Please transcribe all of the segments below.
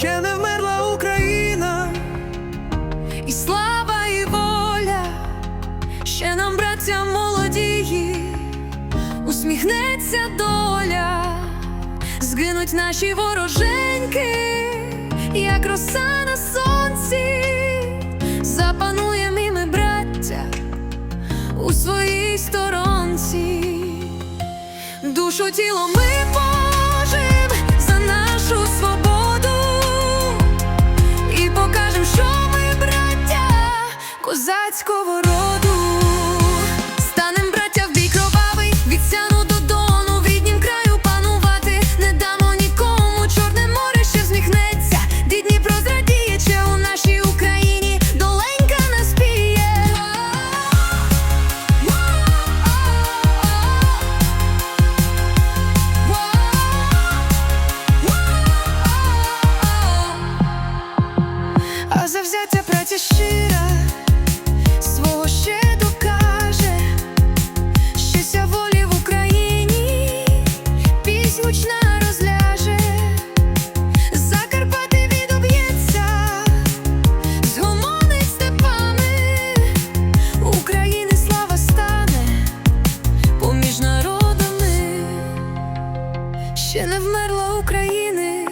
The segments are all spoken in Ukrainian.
ще не вмерла Україна, і слава, і воля, ще нам, братця, молоді, усміхнеться доля, згинуть наші вороженьки, як роса на сонці, запанує міми браття у своїй сторонці, душу тіло ми. Козацького роду. Станем браття в бій кровавий, від сяну до краю панувати. Не дамо нікому, чорне море ще зміхнеться. Дід Дніпро у нашій Україні доленька наспіє. А завзяття праця щира ще не вмерла України,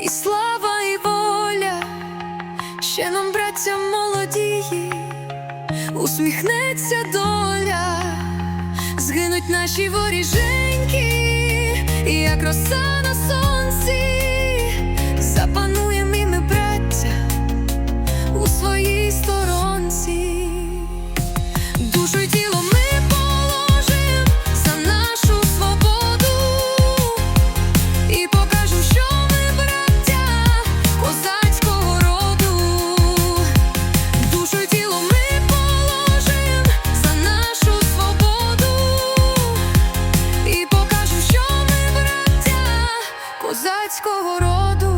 і слава, і воля ще нам, браття молодії, усміхнеться доля, згинуть наші воріженьки, як роса козацького роду.